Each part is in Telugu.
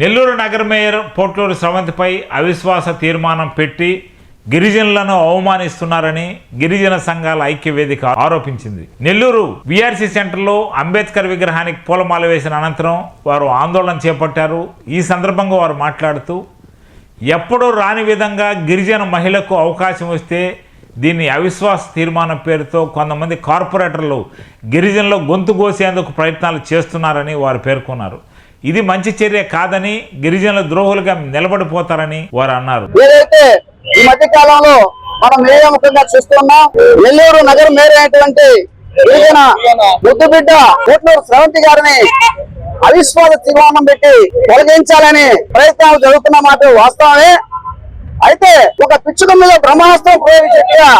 నెల్లూరు నగర మేయర్ పోట్లూరు స్రవంతిపై అవిశ్వాస తీర్మానం పెట్టి గిరిజనులను అవమానిస్తున్నారని గిరిజన సంఘాల ఐక్య వేదిక ఆరోపించింది. నెల్లూరు విఆర్సీ సెంటర్లో అంబేద్కర్ విగ్రహానికి పూలమాల వేసిన అనంతరం వారు ఆందోళన చేపట్టారు. ఈ సందర్భంగా వారు మాట్లాడుతూ ఎప్పుడూ రాని విధంగా గిరిజన మహిళకు అవకాశం వస్తే దీన్ని అవిశ్వాస తీర్మానం పేరుతో కొంతమంది కార్పొరేటర్లు గిరిజనులు గొంతు కోసేందుకు ప్రయత్నాలు చేస్తున్నారని వారు పేర్కొన్నారు. ఇది మంచి చర్య కాదని గిరిజనుల ద్రోహులుగా నిలబడిపోతారని వారు అన్నారు. ఏదైతే ఈ మధ్య కాలంలో మనం మీడియా ముఖంగా చూస్తున్నాం నెల్లూరు నగరం మేయర్ అయినటువంటి గిరిజన ముద్దుబిడ్డ కోట్లూరు శ్రవంతి గారిని అవిశ్వాస తీర్మానం పెట్టి తొలగించాలని ప్రయత్నాలు జరుగుతున్న మాట వాస్తవమే. అయితే ఒక పిచ్చుక మీద బ్రహ్మాస్త్రం ప్రయోగించట్టుగా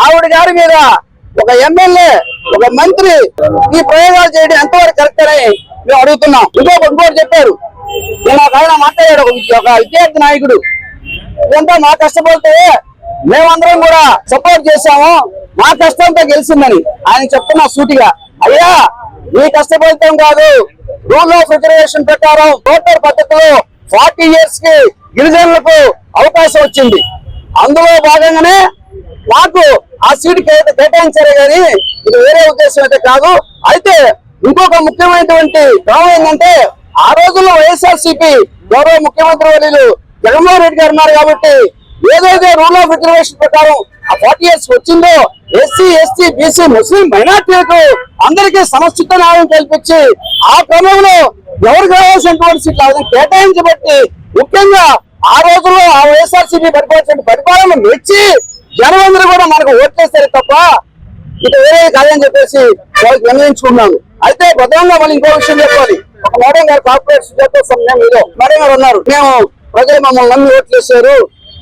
ఆవిడ గారి మీద ఒక ఎమ్మెల్యే ఒక మంత్రి ఈ ప్రయోగాలు చేయడం ఎంతవరకు కరెక్ట్ అని మేము అడుగుతున్నాం. ఇంకొక ఇంకోటి చెప్పారు. నేను ఒక ఆయన మాట్లాడాడు ఒక విద్యార్థి నాయకుడు. ఇదంతా మా కష్టపడితే మేమందరం కూడా సపోర్ట్ చేశాము. మా కష్టంతో గెలిచిందని ఆయన చెప్తున్నా సూటిగా. అయ్యా మీ కష్టఫలితం కాదు. రూల్ ఆఫ్ రిజర్వేషన్ ప్రకారం ఓటర్ పద్ధతిలో ఫార్టీ ఇయర్స్కి గిరిజనులకు అవకాశం వచ్చింది. అందులో భాగంగానే మాకు ఆ సీటు కేటాయించారే గాని ఇది వేరే ఉద్దేశం అయితే కాదు. అయితే ఇంకొక ముఖ్యమైనటువంటి భావం ఏంటంటే ఆ రోజుల్లో వైఎస్ఆర్సీపీ గౌరవ ముఖ్యమంత్రి వర్యులు జగన్మోహన్ రెడ్డి గారు ఉన్నారు కాబట్టి ఏదైతే రూల్ ఆఫ్ రిజర్వేషన్ ప్రకారం ఆ ఫార్టీ ఇయర్స్ వచ్చిందో ఎస్సీ ఎస్టీ బీసీ ముస్లిం మైనార్టీలకు అందరికీ సమస్యత న్యాయం కల్పించి ఆ క్రమంలో ఎవరు కావాల్సినటువంటి సీట్లు ఆ కేటాయించబట్టి ముఖ్యంగా ఆ రోజుల్లో ఆ వైఎస్ఆర్సీపీ పరిపాలించిన పరిపాలన మెచ్చి జనమందరూ కూడా మనకు ఓట్లేస్తారు తప్ప ఇక వేరే కాదని చెప్పేసి వాళ్ళకి నిర్ణయించుకున్నాను. అయితే ప్రధానంగా మళ్ళీ ఇంకో విషయం చెప్పాలి. ఒక మేడం గారు కార్పొరేట్ చెప్పేస్తాం మేము ఏదో మేడం గారు ఉన్నారు. మేము ప్రజలు మమ్మల్ని నమ్మి ఓట్లేశారు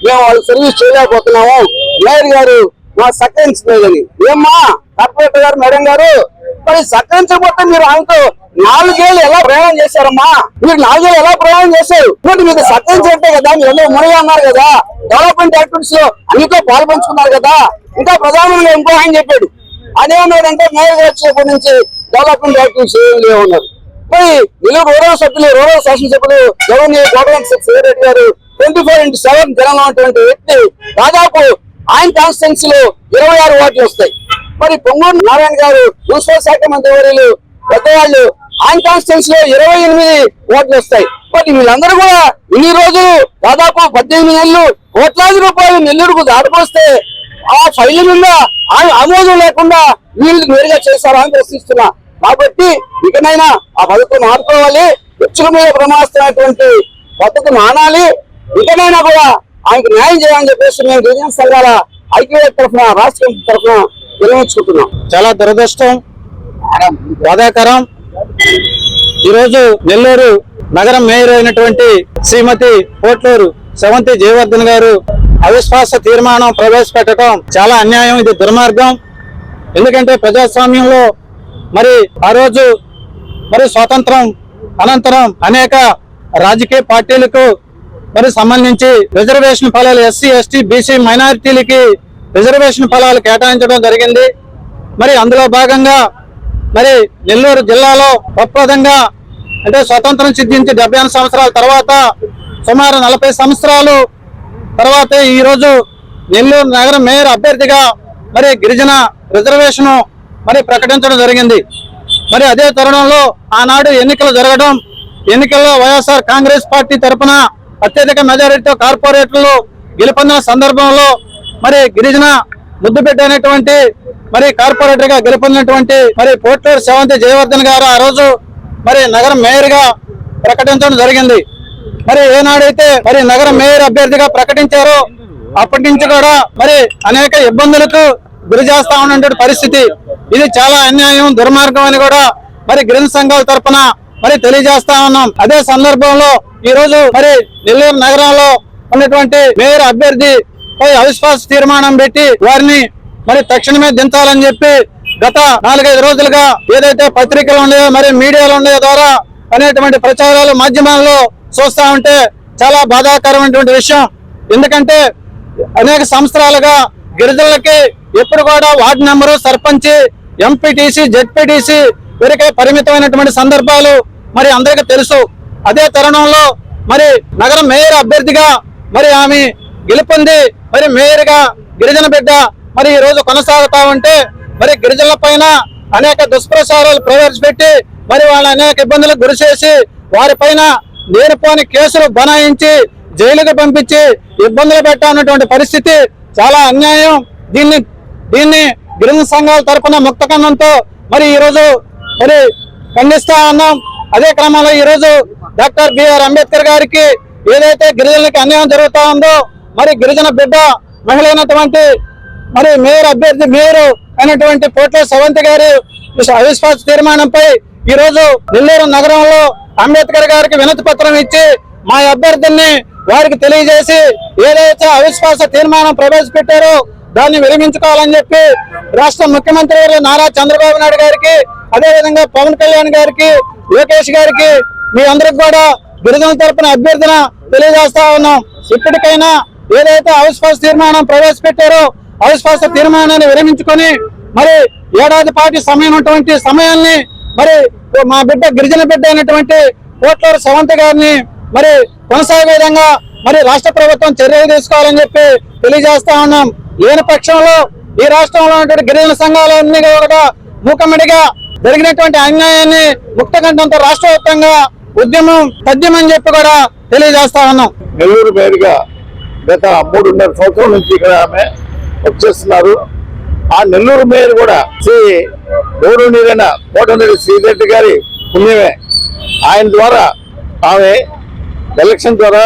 మేము వాళ్ళు సర్వీస్ చేయలేకపోతున్నాము. మేయర్ గారు మా సహకరించలేదని. ఏమ్మా కార్పొరేటర్ గారు మేడం గారు మరి సహకరించకపోతే మీరు ఆయనతో నాలుగేళ్ళు ఎలా ప్రయాణం చేశారమ్మా? మీరు నాలుగేళ్ళు ఎలా ప్రయాణం చేశారు? ఇప్పుడు మీరు సహకరించినట్టే కదా మీరు ఎన్నో మునిగా ఉన్నారు కదా. డెవలప్మెంట్ యాక్టివిటీస్లో అన్నితో పాల్పంచుకున్నారు కదా. ఇంకా ప్రధానంగా ఇంకో ఆయన చెప్పాడు. అదేమన్నాడంటే మేయర్ గారు నుంచి డెవలప్మెంట్ యాక్టివిటీస్ ఏం లేవన్నారు మరి నెల్లూరు రూరల్ సభ్యులు రూరల్ శాసనసభ్యులు గవర్నీ గవర్నమెంట్ సెక్రటరీ గారు ట్వంటీ ఫోర్ ఇంటూ సెవెన్ జనంలో ఉన్నటువంటి వ్యక్తి దాదాపు ఆయన కాన్స్టిట్యున్సీ లో ఇరవై ఆరు ఓట్లు వస్తాయి. మరి పొంగూరు నారాయణ గారు మున్సిపల్ శాఖ మంత్రి వర్యులు పెద్దవాళ్ళు ఆయన కాన్స్టిట్యున్సీ లో ఇరవై ఎనిమిది ఓట్లు వస్తాయి. మరి వీళ్ళందరూ కూడా ఇన్ని రోజులు దాదాపు పద్దెనిమిది నెలలు కోట్లాది రూపాయలు నెల్లూరుకు దాటిపోస్తే ఆ ఫైల్ మీద ఆమోదం లేకుండా వీళ్ళు నేరుగా చేశారా అని ప్రశ్నిస్తున్నా. కాబట్టి ఇకనైనా ఆ పథకం మార్చుకోవాలి ఉచ్చుల మీద ప్రమాస్తున్నటువంటి పద్ధతి మానాలి ఇకనైనా కూడా ఆయనకు న్యాయం చేయాలని చెప్పేసి మేము గిరిజన సంఘాల ఐక్యవేద తరఫున రాష్ట్రం తరఫున నిర్వహించుకుంటున్నాం చాలా దురదృష్టం బాధాకరం. ఈరోజు నెల్లూరు నగరం మేయర్ అయినటువంటి శ్రీమతి పోట్లూరు సెవంతి జయవర్ధన్ గారు అవిశ్వాస తీర్మానం ప్రవేశపెట్టడం చాలా అన్యాయం ఇది దుర్మార్గం. ఎందుకంటే ప్రజాస్వామ్యంలో మరి ఆ రోజు మరి స్వాతంత్రం అనంతరం అనేక రాజకీయ పార్టీలకు మరి సంబంధించి రిజర్వేషన్ ఫలాలు ఎస్సీ ఎస్టీ బీసీ మైనారిటీలకి రిజర్వేషన్ ఫలాలు కేటాయించడం జరిగింది. మరి అందులో భాగంగా మరి నెల్లూరు జిల్లాలో ప్రప్రదంగా అంటే స్వతంత్రం సిద్ధించి డెబ్బై సంవత్సరాల తర్వాత సుమారు నలభై సంవత్సరాలు తర్వాత ఈ రోజు నెల్లూరు నగర మేయర్ అభ్యర్థిగా మరి గిరిజన రిజర్వేషన్ మరి ప్రకటించడం జరిగింది. మరి అదే తరుణంలో ఆనాడు ఎన్నికలు జరగడం ఎన్నికల్లో వైఎస్ఆర్ కాంగ్రెస్ పార్టీ తరపున అత్యధిక మెజారిటీతో కార్పొరేటర్లు గెలుపొందిన సందర్భంలో మరి గిరిజన ముద్దుబిడ్డ అనేటువంటి మరి కార్పొరేటర్గా గెలుపొందినటువంటి మరి పోట్లూరు సెవంతి జయవర్ధన్ గారు ఆ రోజు మరి నగర మేయర్గా ప్రకటించడం జరిగింది. మరి ఏనాడైతే మరి నగర మేయర్ అభ్యర్థిగా ప్రకటించారో అప్పటి నుంచి కూడా మరి అనేక ఇబ్బందులకు గురి చేస్తా ఉన్నటువంటి పరిస్థితి. ఇది చాలా అన్యాయం దుర్మార్గం అని కూడా మరి గ్రీన్ సంఘాల తరఫున మరి తెలియజేస్తా ఉన్నాం. అదే సందర్భంలో ఈ రోజు మరి నెల్లూరు నగరంలో ఉన్నటువంటి మేయర్ అభ్యర్థి పై అవిశ్వాస తీర్మానం పెట్టి వారిని మరి తక్షణమే దించాలని చెప్పి గత నాలుగైదు రోజులుగా ఏదైతే పత్రికలు ఉన్నాయో మరి మీడియాలు ఉన్నాయో ద్వారా అనేటువంటి ప్రచారాలు మాధ్యమాల్లో చూస్తా ఉంటే చాలా బాధాకరమైనటువంటి విషయం. ఎందుకంటే అనేక సంవత్సరాలుగా గిరిజనులకి ఎప్పుడు కూడా ward number sarpanch MPTC ZPTC వీరికే పరిమితమైనటువంటి సందర్భాలు మరి అందరికీ తెలుసు. అదే తరుణంలో మరి నగర మేయర్ అభ్యర్థిగా మరి ఆమె గెలుపొంది మరి మేయర్గా గిరిజన బిడ్డ మరి ఈ రోజు కొనసాగుతా ఉంటే మరి గిరిజనుల పైన అనేక దుష్ప్రచారాలు ప్రవేశపెట్టి మరి వాళ్ళ అనేక ఇబ్బందులకు గురి చేసి వారిపైన లేనిపోని కేసులు బనాయించి జైలుకు పంపించి ఇబ్బందులు పెట్టాలన్నటువంటి పరిస్థితి చాలా అన్యాయం. దీన్ని దీన్ని గిరిజన సంఘాల తరపున ముక్త కన్నంతో మరి ఈ రోజు మరి ఖండిస్తా ఉన్నాం. అదే క్రమంలో ఈ రోజు డాక్టర్ బిఆర్ అంబేద్కర్ గారికి ఏదైతే గిరిజనులకి అన్యాయం జరుగుతూ ఉందో మరి గిరిజన బిడ్డ మహిళ అయినటువంటి మరి మేయర్ అభ్యర్థి మేయర్ అయినటువంటి పోట్ల సవంతి గారి అవిశ్వాస తీర్మానంపై ఈ రోజు నెల్లూరు నగరంలో అంబేద్కర్ గారికి వినతి పత్రం ఇచ్చి మా అభ్యర్థుల్ని వారికి తెలియజేసి ఏదైతే అవిశ్వాస తీర్మానం ప్రవేశపెట్టారో దాన్ని విరమించుకోవాలని చెప్పి రాష్ట్ర ముఖ్యమంత్రి నారా చంద్రబాబు నాయుడు గారికి అదే విధంగా పవన్ కళ్యాణ్ గారికి లోకేష్ గారికి మీ అందరికి కూడా బిరుదం తరపున అభ్యర్థన తెలియజేస్తా ఉన్నాం. ఇప్పటికైనా ఏదైతే అవిశ్వాస తీర్మానం ప్రవేశపెట్టారో అవిశ్వాస తీర్మానాన్ని విరమించుకొని మరి ఏడాది పాటి సమయం ఉన్నటువంటి సమయాన్ని మరి మా బిడ్డ గిరిజన బిడ్డ అయినటువంటి కోట్లూరు సవంత గారిని మరి కొనసాగే విధంగా మరి రాష్ట్ర ప్రభుత్వం చర్యలు తీసుకోవాలని చెప్పి తెలియజేస్తా ఉన్నాం. లేని పక్షంలో ఈ రాష్ట్రంలో ఉన్నటువంటి గిరిజన సంఘాలన్నీ కూడా మూకమ్మడిగా జరిగినటువంటి అన్యాయాన్ని ముక్తకంఠంతో రాష్ట్ర వ్యాప్తంగా ఉద్యమం తథ్యమని చెప్పి కూడా తెలియజేస్తా ఉన్నాం. నెల్లూరు మేయర్గా గత మూడున్నర సంవత్సరం నుంచి ఇక్కడ ఆమె వచ్చేస్తున్నారు ఆ నెల్లూరు మేయర్ కూడా శ్రీ గౌరవనీయులైన కోటమిరెడ్డి శ్రీరెడ్డి గారి పుణ్యమే. ఆయన ద్వారా ఆమె ఎలక్షన్ ద్వారా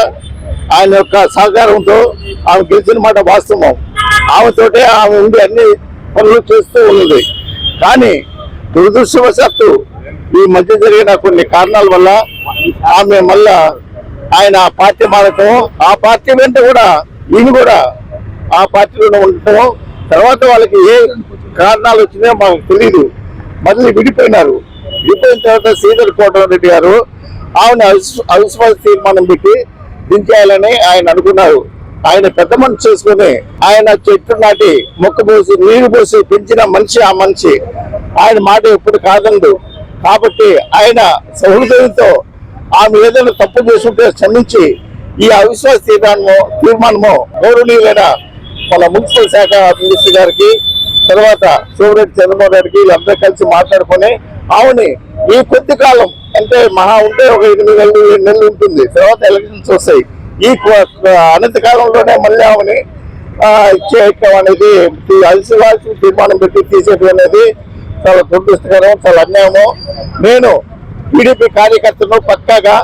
ఆయన యొక్క సహకారంతో ఆమె గెలిచిన మాట వాస్తవం. ఆమెతోటే ఆమె ఉండి అన్ని పనులు చేస్తూ ఉన్నది. కానీ దురదృష్టవశాత్తు ఈ మధ్య జరిగిన కొన్ని కారణాల వల్ల ఆమె మళ్ళా ఆయన ఆ పార్టీ మారటం ఆ పార్టీ వెంట కూడా ఈయన కూడా ఆ పార్టీలో ఉండటం తర్వాత వాళ్ళకి ఏ కారణాలు వచ్చినాయో మాకు తెలియదు మళ్ళీ విడిపోయినారు. విడిపోయిన తర్వాత శ్రీధర్ కోటరెడ్డి గారు ఆమెను అవిశ్వాస తీర్మానం పెట్టి దించేయాలని ఆయన అనుకున్నారు. ఆయన పెద్ద మనిషి చేసుకుని ఆయన చెట్టు నాటి మొక్క పోసి నీరు పోసి పెంచిన మనిషి ఆ మనిషి. ఆయన మాట ఎప్పుడు కాదండు. కాబట్టి ఆయన సహృదయంతో ఆమె ఏదైనా తప్పు చేసుకుంటే క్షమించి ఈ అవిశ్వాస తీర్మానము తీర్మానము గౌరవనీయులైన మన మున్సిపల్ శాఖ మినిస్టర్ గారికి తర్వాత సోమిరెడ్డి చంద్రబాబు గారికి వీళ్ళందరూ కలిసి మాట్లాడుకొని అవును ఈ కొద్ది కాలం అంటే మహా ఉంటే ఒక ఎనిమిది నెలలు ఏడు నెలలు ఉంటుంది. తర్వాత ఎలక్షన్స్ వస్తాయి. ఈ అనంతకాలంలోనే అనంత కాలంలోనే మళ్ళీ ఆమెని చేయటం అనేది ఈ అలసివాల్సి తీర్మానం పెట్టి తీసేయడం అనేది చాలా దురదృష్టకరం చాలా అన్యాయము. నేను టీడీపీ కార్యకర్తను పక్కాగా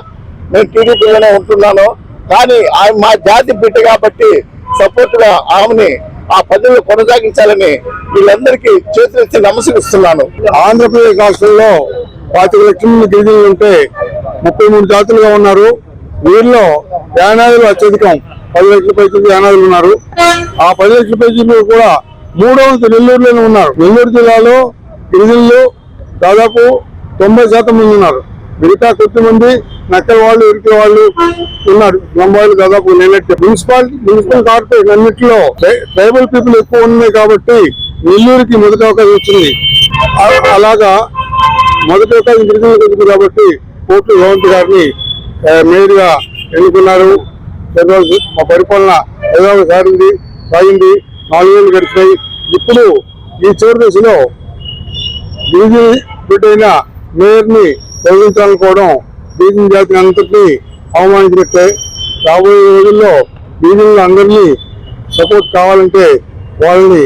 నేను టీడీపీలోనే ఉంటున్నాను. కానీ ఆమె మా జాతి బిడ్డ కాబట్టి సపోర్ట్గా ఆమెని ఆ పదవిలో కొనసాగించాలని వీళ్ళందరికీ చేతులెత్తి నమస్కరిస్తున్నాను. ఆంధ్రప్రదేశ్ రాష్ట్రంలో పాతిక లక్షల మంది గిరిజనులు ఉంటే ముప్పై మూడు జాతులుగా ఉన్నారు. వీరిలో యానాదులు అత్యధికం. పది లక్షల పైసలు యానాదులు ఉన్నారు. ఆ పది లక్షల పైసలు కూడా మూడో వంతు నెల్లూరులోనే ఉన్నారు. నెల్లూరు జిల్లాలో గిరిజనులు దాదాపు తొంభై శాతం మంది ఉన్నారు. మిగతా కొద్ది మంది నక్కల వాళ్ళు ఇరుకుల వాళ్ళు ఉన్నారు. లంబాయిలు దాదాపు నేనట్టే మున్సిపాలిటీ మున్సిపల్ కార్పొరేషన్ అన్నింటిలో ట్రైబల్ పీపుల్ ఎక్కువ ఉన్నాయి కాబట్టి నెల్లూరుకి మొదటి అవకాశం వచ్చింది. అలాగా మొదటి అవకాశం గిరిజనులకు వచ్చింది కాబట్టి కోర్టు రేవంత్ గారిని ఆ, మేయర్గా ఎన్నుకున్నారు. మా పరిపాలన ఏదో సారింది సాగింది నాలుగేళ్ళు గడిచినాయి. ఇప్పుడు ఈ చివరి దశలో గిరిజన బిడ్డైన మేయర్ని తొలగించాలనుకోవడం గిరిజన జాతిని అంతటినీ అవమానించినట్టే రాబోయే రోజుల్లో గిరిజనులు అందరినీ సపోర్ట్ కావాలంటే వాళ్ళని